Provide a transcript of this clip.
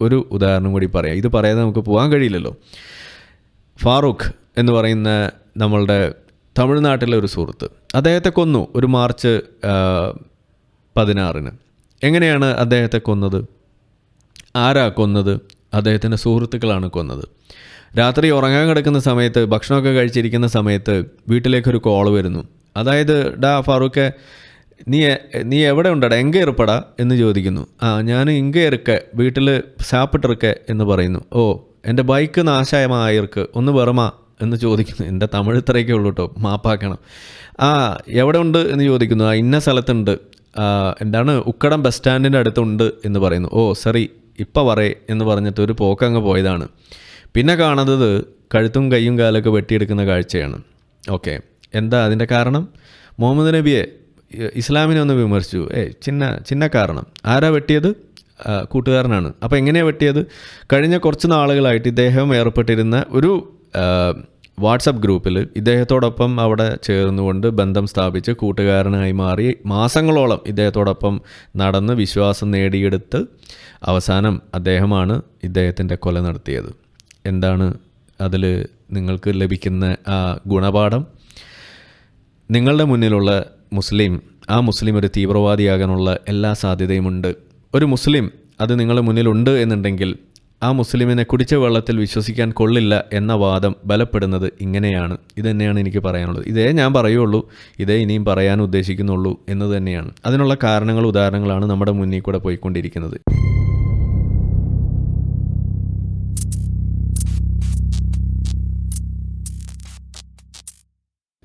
ഒരു ഉദാഹരണം കൂടി പറയാം. ഇത് പറയാതെ നമുക്ക് പോകാൻ കഴിയില്ലല്ലോ. ഫാറൂഖ് എന്ന് പറയുന്ന നമ്മളുടെ തമിഴ്നാട്ടിലെ ഒരു സുഹൃത്ത്. അദ്ദേഹത്തെ കൊന്നു ഒരു മാർച്ച് പതിനാറിന്. എങ്ങനെയാണ് അദ്ദേഹത്തെ കൊന്നത്? ആരാ കൊന്നത്? അദ്ദേഹത്തിന്റെ സുഹൃത്തുക്കളാണ് കൊന്നത്. രാത്രി ഉറങ്ങാൻ കിടക്കുന്ന സമയത്ത് ഭക്ഷണമൊക്കെ കഴിച്ചിരിക്കുന്ന സമയത്ത് വീട്ടിലേക്കൊരു കോൾ വരുന്നു. അതായത് ഡാ ഫാറൂഖെ നീ നീ എവിടെ ഉണ്ടടാ? എങ്ക ഇറുപ്പടാ എന്ന് ചോദിക്കുന്നു. ആ ഞാൻ ഇങ്ക ഇറുക്കെ വീട്ടിൽ സാപ്പിട്ടിറുക്കെ എന്ന് പറയുന്നു. ഓ എന്റെ ബൈക്ക് നാശമായിർക്ക് ഒന്ന് വെറുമാ എന്ന് ചോദിക്കുന്നു. എന്റെ തമിഴ് ഇത്രയൊക്കെ ഉള്ളൂ കേട്ടോ മാപ്പാക്കണം. ആ എവിടെ ഉണ്ട് എന്ന് ചോദിക്കുന്നു. ആ ഇന്ന സ്ഥലത്തുണ്ട്. എന്താണ്? ഉക്കടം ബസ് സ്റ്റാൻഡിന്റെ അടുത്തുണ്ട് എന്ന് പറയുന്നു. ഓ സറി ഇപ്പം പറയേ എന്ന് പറഞ്ഞിട്ട് ഒരു പോക്കങ്ങ് പോയതാണ്. പിന്നെ കാണുന്നത് കഴുത്തും കൈയും കാലൊക്കെ വെട്ടിയെടുക്കുന്ന കാഴ്ചയാണ്. ഓക്കെ എന്താ അതിന്റെ കാരണം? മുഹമ്മദ് നബിയെ ഇസ്ലാമിനെ ഒന്ന് വിമർശിച്ചു. ഏ ചിന്ന ചിന്ന കാരണം. ആരാ വെട്ടിയത്? കൂട്ടുകാരനാണ്. അപ്പോൾ എങ്ങനെയാണ് വെട്ടിയത്? കഴിഞ്ഞ കുറച്ച് നാളുകളായിട്ട് ഇദ്ദേഹം ഏർപ്പെട്ടിരുന്ന ഒരു വാട്സപ്പ് ഗ്രൂപ്പിൽ ഇദ്ദേഹത്തോടൊപ്പം അവിടെ ചേർന്നുകൊണ്ട് ബന്ധം സ്ഥാപിച്ച് കൂട്ടുകാരനായി മാറി മാസങ്ങളോളം ഇദ്ദേഹത്തോടൊപ്പം നടന്ന് വിശ്വാസം നേടിയെടുത്ത് അവസാനം അദ്ദേഹമാണ് ഇദ്ദേഹത്തിന്റെ കൊല നടത്തിയത്. എന്താണ് അതിൽ നിങ്ങൾക്ക് ലഭിക്കുന്ന ആ ഗുണപാഠം? നിങ്ങളുടെ മുന്നിലുള്ള മുസ്ലിം ആ മുസ്ലിം ഒരു തീവ്രവാദിയാകാനുള്ള എല്ലാ സാധ്യതയുമുണ്ട്. ഒരു മുസ്ലിം അത് നിങ്ങളുടെ മുന്നിലുണ്ട് എന്നുണ്ടെങ്കിൽ ആ മുസ്ലിമിനെ കുടിച്ച വെള്ളത്തിൽ വിശ്വസിക്കാൻ കൊള്ളില്ല എന്ന വാദം ബലപ്പെടുന്നത് ഇങ്ങനെയാണ്. ഇത് തന്നെയാണ് എനിക്ക് പറയാനുള്ളത്. ഇതേ ഞാൻ പറയുള്ളൂ. ഇതേ ഇനിയും പറയാൻ ഉദ്ദേശിക്കുന്നുള്ളൂ എന്ന് തന്നെയാണ്. അതിനുള്ള കാരണങ്ങൾ ഉദാഹരണങ്ങളാണ് നമ്മുടെ മുന്നിൽ കൂടെ പോയിക്കൊണ്ടിരിക്കുന്നത്.